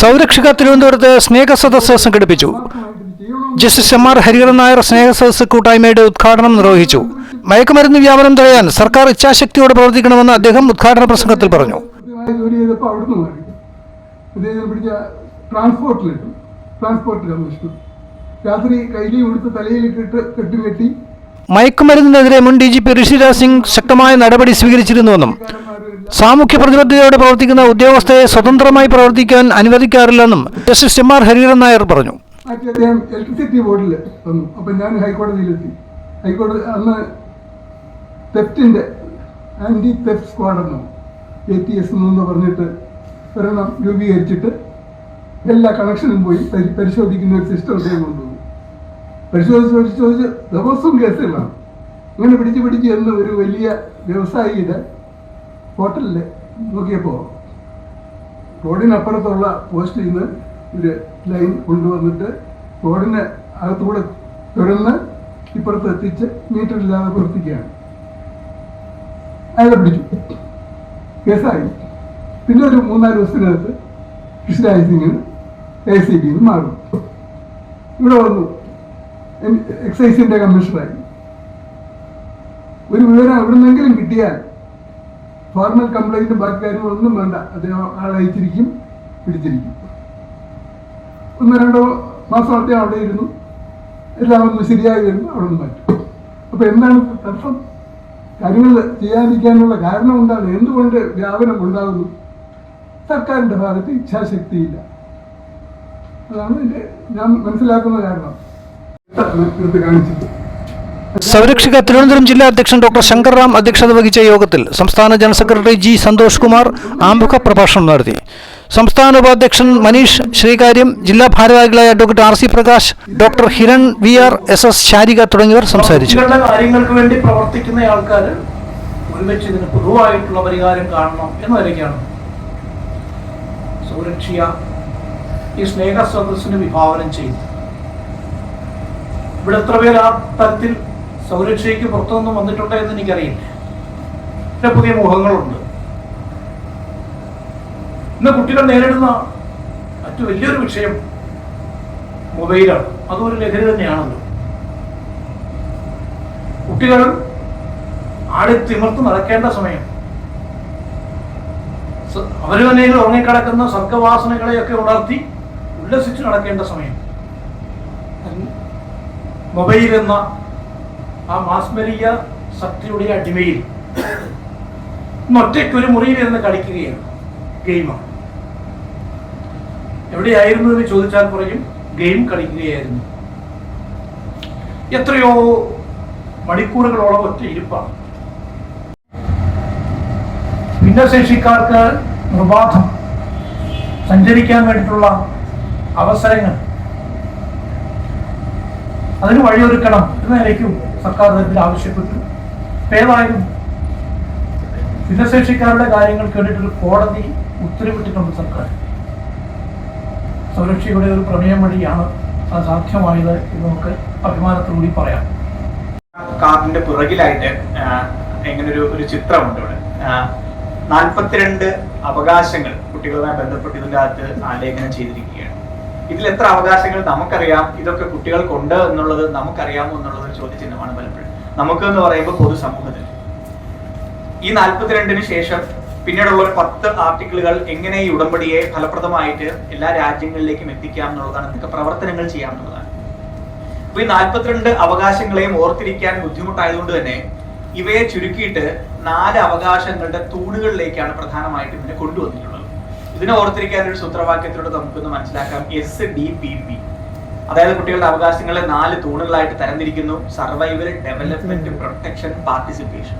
സൗരക്ഷിക തിരുവനന്തപുരത്ത് സ്നേഹ സദസ്സ് സംഘടിപ്പിച്ചു. Justice M R Hariharan Nair സ്നേഹ സദസ്സ് കൂട്ടായ്മയുടെ ഉദ്ഘാടനം നിർവഹിച്ചു. മയക്കുമരുന്ന് വ്യാപനം തടയാൻ സർക്കാർ ഇച്ഛാശക്തിയോടെ പ്രവർത്തിക്കണമെന്ന് അദ്ദേഹം ഉദ്ഘാടന പ്രസംഗത്തിൽ പറഞ്ഞു. മയക്കുമരുന്നിനെതിരെ മുൻ D G P Rishiraj Singh ശക്തമായ നടപടി സ്വീകരിച്ചിരുന്നുവെന്നും സാമൂഹ്യ പ്രതിബദ്ധതയോടെ പ്രവർത്തിക്കുന്ന ഉദ്യോഗസ്ഥയെ സ്വതന്ത്രമായി പ്രവർത്തിക്കാൻ അനുവദിക്കാറില്ലെന്നും justice M R Hariharan Nair പറഞ്ഞു. ഇലക്ട്രിസിറ്റി ബോർഡിൽ വന്നു. ഞാൻ ഹൈക്കോടതിയിലെത്തി. ഹൈക്കോടതി അന്ന് തെഫ്റ്റിന്റെ ആന്റി തെഫ്റ്റ് സ്ക്വാഡ് എന്നോ എ ടി എസ് എന്ന് പറഞ്ഞിട്ട് ഒരെണ്ണം രൂപീകരിച്ചിട്ട് എല്ലാ കണക്ഷനും പോയി പരിശോധിക്കുന്ന ഒരു സിസ്റ്റം അദ്ദേഹം കൊണ്ടുവന്നു. പരിശോധിച്ച് പരിശോധിച്ച് ദിവസവും കേസുകളാണ്. ഇങ്ങനെ പിടിച്ച് പിടിച്ച് എന്ന് ഒരു വലിയ വ്യവസായിയുടെ ഹോട്ടലിൽ നോക്കിയപ്പോൾ റോഡിനപ്പുറത്തുള്ള പോസ്റ്റിൽ നിന്ന് ഒരു ലൈൻ കൊണ്ടുവന്നിട്ട് റോഡിന് അകത്തുകൂടെ തുടർന്ന് ഇപ്പുറത്ത് എത്തിച്ച് മീറ്ററില്ലാതെ പ്രവർത്തിക്കുകയാണ്. അയാളെ പിടിച്ചു. കേസായി. പിന്നെ ഒരു മൂന്നാൽ ദിവസത്തിനകത്ത് കൃഷ്ണരാജ് സിംഗിന് എ സി ബിയിൽ മാറും. ഇവിടെ വന്നു. എക്സൈസിന്റെ കമ്മീഷണറായി. ഒരു വിവരം എവിടുന്നെങ്കിലും കിട്ടിയാൽ ഫോർമൽ കംപ്ലൈന്റ് ബാക്കി കാര്യങ്ങളൊന്നും വേണ്ട. അദ്ദേഹം ആളയച്ചിരിക്കും പിടിച്ചിരിക്കും. ഒന്നോ രണ്ടോ മാസം അദ്ദേഹം അവിടെ ഇരുന്നു. എല്ലാം ഒന്ന് ശരിയായി വരുന്നു അവിടെ നിന്ന് മാറ്റും. അപ്പൊ എന്താണ് തടസ്സം? കാര്യങ്ങൾ ചെയ്യാതിരിക്കാനുള്ള കാരണം എന്താണ്? എന്തുകൊണ്ട് വ്യാപനം ഉണ്ടാകുന്നു? സർക്കാരിന്റെ ഭാഗത്ത് ഇച്ഛാശക്തിയില്ല. അതാണ് ഞാൻ മനസ്സിലാക്കുന്ന കാരണം. കാണിച്ചിട്ടുണ്ട്. സൗരക്ഷിക തിരുവനന്തപുരം ജില്ലാ അധ്യക്ഷൻ ഡോക്ടർ ശങ്കർറാം അധ്യക്ഷത വഹിച്ച യോഗത്തിൽ സംസ്ഥാന general secretary G Santhosh Kumar ആമുഖ പ്രഭാഷണം നടത്തി. സംസ്ഥാന ഉപാധ്യക്ഷൻ മനീഷ് ശ്രീകാര്യം ജില്ലാ ഭാരവാഹികളായ advocate R C Prakash doctor Hiran V R S S Sarika തുടങ്ങിയവർ സംസാരിച്ചു. കാര്യങ്ങൾക്ക് വേണ്ടി പ്രവർത്തിക്കുന്ന ആൾക്കാർ ഒരുമിച്ച് ഇതിന് പൊതുവായിട്ടുള്ള പരിഹാരം കാണണം എന്നതിലേക്കാണ് സുരക്ഷ ഈ സ്നേഹ സദസ്സിന് വിഭാവനം ചെയ്തു. ഇവിടെ എത്ര പേർ ആ തരത്തിൽ സൗരക്ഷയ്ക്ക് പുറത്തുനിന്ന് വന്നിട്ടുണ്ടോ എന്ന് എനിക്കറിയില്ല. ചില പുതിയ മുഖങ്ങളുണ്ട് ഇന്ന് കുട്ടികൾ നേരിടുന്ന മറ്റു വലിയൊരു വിഷയം മൊബൈലാണ്. അതും ഒരു ലഹരി തന്നെയാണല്ലോ. കുട്ടികൾ തിമിർത്ത് നടക്കേണ്ട സമയം. അവർ തന്നെ ഉറങ്ങിക്കിടക്കുന്ന സർഗവാസനകളെയൊക്കെ ഉണർത്തി ഉല്ലസിച്ച് നടക്കേണ്ട സമയം. മൊബൈൽ എന്ന ആ മാസ്മരിക ശക്തിയുടെ അടിമയിൽ ഒറ്റയ്ക്ക് ഒരു മുറിയിൽ ഇരുന്ന് കളിക്കുകയാണ്. ഗെയിമാണ് എവിടെയായിരുന്നു എന്ന് ചോദിച്ചാൽ പറയും ഗെയിം കളിക്കുകയായിരുന്നു. എത്രയോ മണിക്കൂറുകളോളം ഒറ്റ ഇരിപ്പാണ്. ഭിന്നശേഷിക്കാർക്ക് നിർബാധം. സഞ്ചരിക്കാൻ വേണ്ടിയിട്ടുള്ള അവസരങ്ങൾ. അതിന് വഴിയൊരുക്കണം. എന്ന നിലയ്ക്കും സർക്കാർ തലത്തിൽ ആവശ്യപ്പെട്ടു. ഏതായാലും ഭിന്നശേഷിക്കാരുടെ കാര്യങ്ങൾ കേട്ടിട്ടൊരു കോടതി ഉത്തരവിട്ടിട്ടുണ്ട് സർക്കാർ. സുരക്ഷയുടെ ഒരു പ്രമേയം വഴിയാണ് അത് സാധ്യമായത് എന്ന് നമുക്ക് അഭിമാനത്തോടുകൂടി പറയാം. കാറിന്റെ പുറകിലായിട്ട് എങ്ങനൊരു ഒരു ചിത്രമുണ്ട് ഇവിടെ. നാൽപ്പത്തിരണ്ട് അവകാശങ്ങൾ കുട്ടികളുമായി ബന്ധപ്പെട്ട് ഇതിന്റെ അകത്ത് ആലേഖനം ചെയ്തിരിക്കുകയാണ്. ഇതിൽ എത്ര അവകാശങ്ങൾ നമുക്കറിയാം? ഇതൊക്കെ കുട്ടികൾക്കുണ്ട് എന്നുള്ളത് നമുക്കറിയാമോ എന്നുള്ളത് ചോദ്യചിഹ്നമാണ് പലപ്പോഴും. നമുക്ക് എന്ന് പറയുമ്പോൾ പൊതുസമൂഹത്തിൽ. ഈ നാൽപ്പത്തിരണ്ടിന് ശേഷം പിന്നീടുള്ള ഒരു പത്ത് ആർട്ടിക്കിളുകൾ എങ്ങനെ ഈ ഉടമ്പടിയെ ഫലപ്രദമായിട്ട് എല്ലാ രാജ്യങ്ങളിലേക്കും എത്തിക്കാം എന്നുള്ളതാണ് എന്തൊക്കെ പ്രവർത്തനങ്ങൾ ചെയ്യാം എന്നുള്ളതാണ്. അപ്പൊ ഈ നാൽപ്പത്തിരണ്ട് അവകാശങ്ങളെയും ഓർത്തിരിക്കാൻ ബുദ്ധിമുട്ടായതുകൊണ്ട് തന്നെ ഇവയെ ചുരുക്കിയിട്ട് നാല് അവകാശങ്ങളുടെ തൂണുകളിലേക്കാണ് പ്രധാനമായിട്ടും ഇതിനെ കൊണ്ടുവന്നിട്ടുള്ളത്. ഇതിനെ ഓർത്തിരിക്കാൻ ഒരു സൂത്രവാക്യത്തിലൂടെ നമുക്കൊന്ന് മനസ്സിലാക്കാം. എസ് ഡി പി പി അതായത് കുട്ടികളുടെ അവകാശങ്ങളെ നാല് തൂണുകളായിട്ട് തരംതിരിക്കുന്നു. Survival development protection participation